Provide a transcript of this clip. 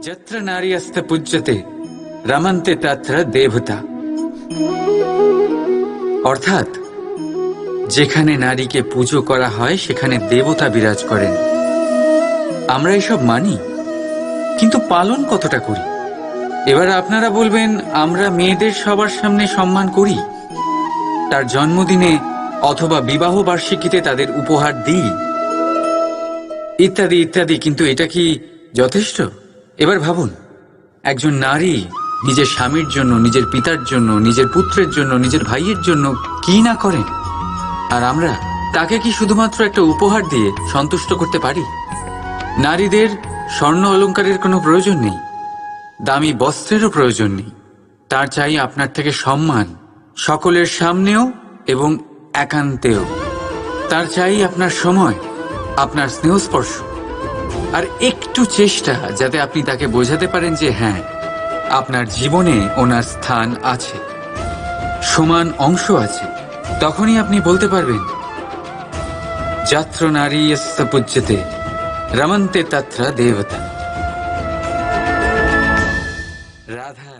যত্র নারীস্ত পূজ্যতে রমন্তে তত্র দেবতা অর্থাৎ যেখানে নারীকে পুজো করা হয় সেখানে দেবতা বিরাজ করেন আমরা এসব মানি কিন্তু পালন কতটা করি এবার আপনারা বলবেন আমরা মেয়েদের সবার সামনে সম্মান করি তার জন্মদিনে অথবা বিবাহ বার্ষিকীতে তাদের উপহার দিই ইত্যাদি ইত্যাদি কিন্তু এটা কি যথেষ্ট এবার ভাবুন, একজন নারী নিজের স্বামীর জন্য, নিজের পিতার জন্য, নিজের পুত্রের জন্য, নিজের ভাইয়ের জন্য কি না করেন? আর আমরা তাকে কি শুধুমাত্র একটা উপহার দিয়ে সন্তুষ্ট করতে পারি? নারীদের স্বর্ণ অলংকারের কোনো প্রয়োজন নেই, দামি বস্ত্রেরও প্রয়োজন নেই। তার চাই আপনার থেকে সম্মান, সকলের সামনেও এবং একান্তেও। তার চাই আপনার সময়, আপনার স্নেহস্পর্শ। আর একটু চেষ্টা যাতে আপনি তাকে বোঝাতে পারেন যে হ্যাঁ আপনার জীবনে ওনার স্থান আছে, সমান অংশ আছে। তখনই আপনি বলতে পারবেন যাত্র নারী পূজ্যতে, রমন্তে তাত্রা দেবতা। রাধা